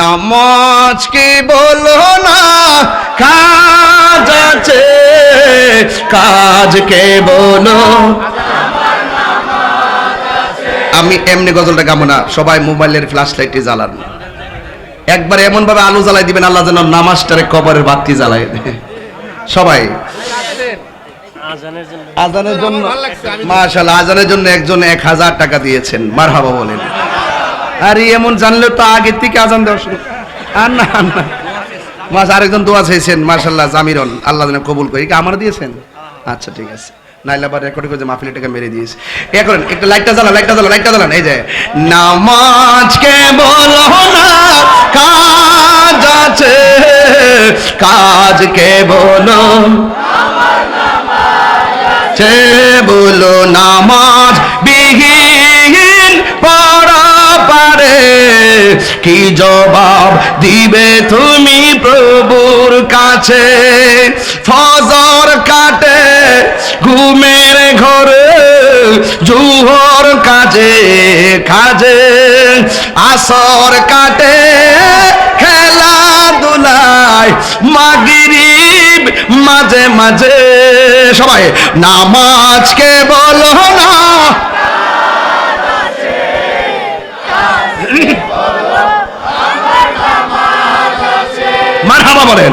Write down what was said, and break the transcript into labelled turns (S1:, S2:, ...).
S1: নামাজকে বলো না? কাজ আছে। কাজকে বলো? আমি এমনি গজলটা গাবো না, সবাই মোবাইলের ফ্ল্যাশ লাইটটি জ্বালান। একবার এমন ভাবে আলো জ্বালাই দিবেন, আল্লাহ যেন নামাজটারে কবরের বাতি জ্বালাই সবাই, আজানের জন্য, মাশাআল্লাহ, আজানের জন্য একজন এক হাজার টাকা দিয়েছেন। মারহাবা বলেন। আরে এমন জানলে তো আগে থেকে আজান দেওয়া শুরু। আর না না। মাস আরেকজন দোয়া চাইছেন মাশাল্লাহ জামিরন আল্লাহ কবুল করি। আমার দিয়েছেন? আচ্ছা ঠিক আছে। রেকর্ড করে টাকা মেরে দিয়েছে। এ করেন লাইটটা জ্বালা লাইটটা জ্বালা লাইটটা এই যে বলো না, কাজ আছে। কাজকে বলো বলো নামাজ কি জবাব দিবে তুমি প্রভুর কাছে? ফজর কাটে ঘুমের ঘরে, জুহর কাজে কাজে। আসর কাটে খেলাধুলায় মাগরিব মাঝে মাঝে। সবাই, নামাজকে বলো না মারহাবা বলেন।